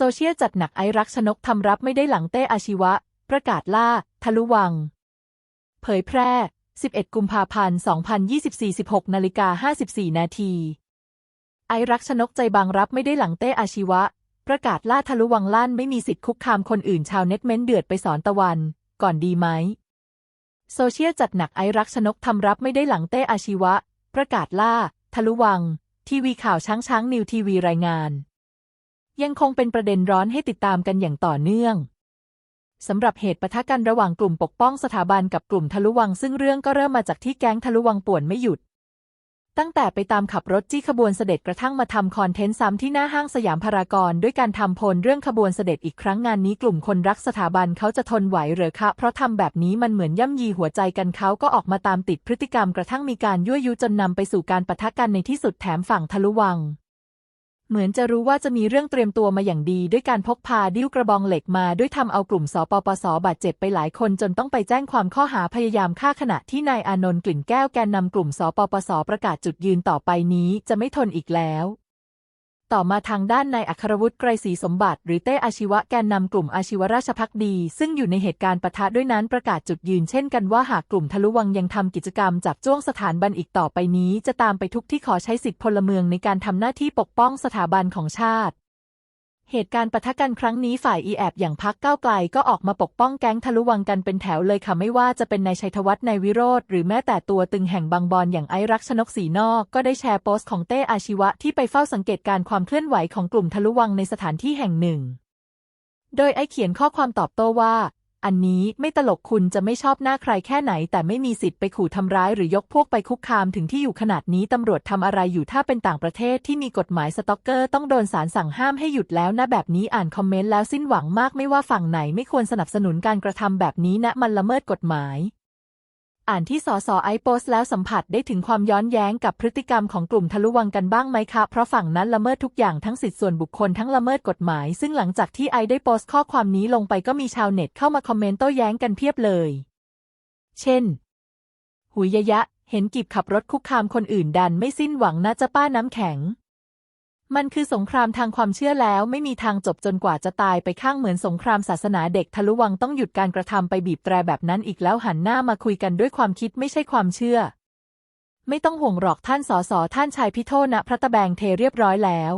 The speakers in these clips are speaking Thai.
โซเชียลจัดหนักไอรักชนกทำรับไม่ได้หลังเต้อาชีวะ ประกาศล่า ทะลุวัง เผยแพร่ 11 กุมภาพันธ์ 2024 16นาฬิกา54 นาที ไอรักชนกใจบางรับไม่ได้หลังเต้อาชีวะ ประกาศล่าทะลุวังลั่นไม่มีสิทธิคุกคามคนอื่นชาวเน็ตเม้นเดือดไปสอนตะวัน ก่อนดีไหม โซเชียลจัดหนักไอรักชนกทำรับไม่ได้หลังเต้อาชีวะ ประกาศล่า ทะลุวัง ทีวีข่าวช้างช้างนิวทีวีรายงาน ยังคงเป็นประเด็นร้อนให้ติดตามกันอย่างต่อเนื่องสำหรับเหตุปะทะกันระหว่างกลุ่มปกป้องสถาบันกับกลุ่มทะลุวัง ซึ่งเรื่องก็เริ่มมาจากที่แก๊งทะลุวังป่วนไม่หยุด ตั้งแต่ไปตามขับรถจี้ขบวนเสด็จกระทั่งมาทำคอนเทนต์ซ้ำที่หน้าห้างสยามพารากอนด้วยการทำโพลเรื่องขบวนเสด็จอีกครั้งงานนี้กลุ่มคนรักสถาบันเขาจะทนไหวหรือคะ เพราะทำแบบนี้มันเหมือนย่ำยีหัวใจกันเขาก็ออกมาตามติดพฤติกรรมกระทั่งมีการยั่วยุจนนำไปสู่การปะทะกันในที่สุดแถมฝั่งทะลุวัง เหมือนจะรู้ว่าจะมีเรื่องเตรียมตัวมาอย่างดีด้วยการพกพาดิ้วกระบองเหล็กมาด้วยทำเอากลุ่มสปปสบาดเจ็บไปหลายคนจนต้องไปแจ้งความข้อหาพยายามฆ่าขณะที่นายอานนท์กลิ่นแก้วแกนนำกลุ่มสปปสประกาศจุดยืนต่อไปนี้จะไม่ทนอีกแล้ว ต่อมาทางด้านนายอัครวุฒิไกรศรีสมบัติ หรือเต้อาชีวะแกนนำกลุ่มอาชีวราชพักดี ซึ่งอยู่ในเหตุการณ์ปะทะด้วยนั้นประกาศจุดยืนเช่นกันว่าหากกลุ่มทะลุวังยังทำกิจกรรมจับจ้วงสถานบันอีกต่อไปนี้ จะตามไปทุกที่ขอใช้สิทธิพลเมืองในการทำหน้าที่ปกป้องสถาบันของชาติ เหตุการณ์ปะทะกันครั้งนี้ฝ่ายอีแอบอย่างพักก้าวไกลก็ออกมาปกป้องแก๊งทะลุวังกันเป็นแถวเลยค่ะไม่ว่าจะเป็นนายชัยธวัฒน์นายวิโรธหรือแม้แต่ตัวตึงแห่งบางบอนอย่างไอรักชนกสีนอก ก็ได้แชร์โพสต์ของเต้อาชีวะที่ไปเฝ้าสังเกตการความเคลื่อนไหวของกลุ่มทะลุวังในสถานที่แห่งหนึ่ง โดยไอเขียนข้อความตอบโต้ว่า อันนี้ไม่ตลกคุณจะไม่ชอบหน้าใครแค่ไหน แต่ไม่มีสิทธิ์ไปขู่ทำร้ายหรือยกพวกไปคุกคามถึงที่อยู่ขนาดนี้ตำรวจทำอะไรอยู่ถ้าเป็นต่างประเทศที่มีกฎหมายสต็อกเกอร์ต้องโดนศาลสั่งห้ามให้หยุดแล้วนะแบบนี้อ่านคอมเมนต์แล้วสิ้นหวังมากไม่ว่าฝั่งไหนไม่ควรสนับสนุนการกระทำแบบนี้นะมันละเมิดกฎหมาย อ่านที่สอสอไอโพสแล้วสัมผัสได้ถึงความย้อนแย้งกับพฤติกรรมของกลุ่มทะลุวังกันบ้างไหมคะ เพราะฝั่งนั้นละเมิดทุกอย่างทั้งสิทธิส่วนบุคคลทั้งละเมิดกฎหมาย ซึ่งหลังจากที่ไอได้โพสต์ข้อความนี้ลงไปก็มีชาวเน็ตเข้ามาคอมเมนต์โต้แย้งกันเพียบเลย เช่น หุยยะยะ เห็นกิบขับรถคุกคามคนอื่นดันไม่สิ้นหวังนะจะป้าน้ำแข็ง มันคือสงครามทางความเชื่อแล้วไม่มีทางจบจนกว่าจะตายไปข้างเหมือนสงครามศาสนาเด็กทะลุวังต้องหยุดการกระทำไปบีบแตรแบบนั้นอีกแล้วหันหน้ามาคุยกันด้วยความคิดไม่ใช่ความเชื่อ ไม่ต้องห่วงหรอกท่านสอสอท่านชายพิโทนะพระตะแบงเทเรียบร้อยแล้ว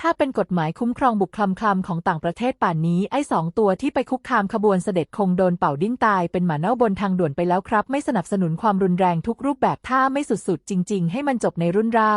ถ้าเป็นกฎหมายคุ้มครองบุคคลำคลำของต่างประเทศป่านนี้ไอ้สองตัวที่ไปคุกคามขบวนเสด็จคงโดนเป่าดิ้นตายเป็นหมาเน่าบนทางด่วนไปแล้วครับ ไม่สนับสนุนความรุนแรงทุกรูปแบบถ้าไม่สุดๆจริง ๆ ให้มันจบในรุ่นเรา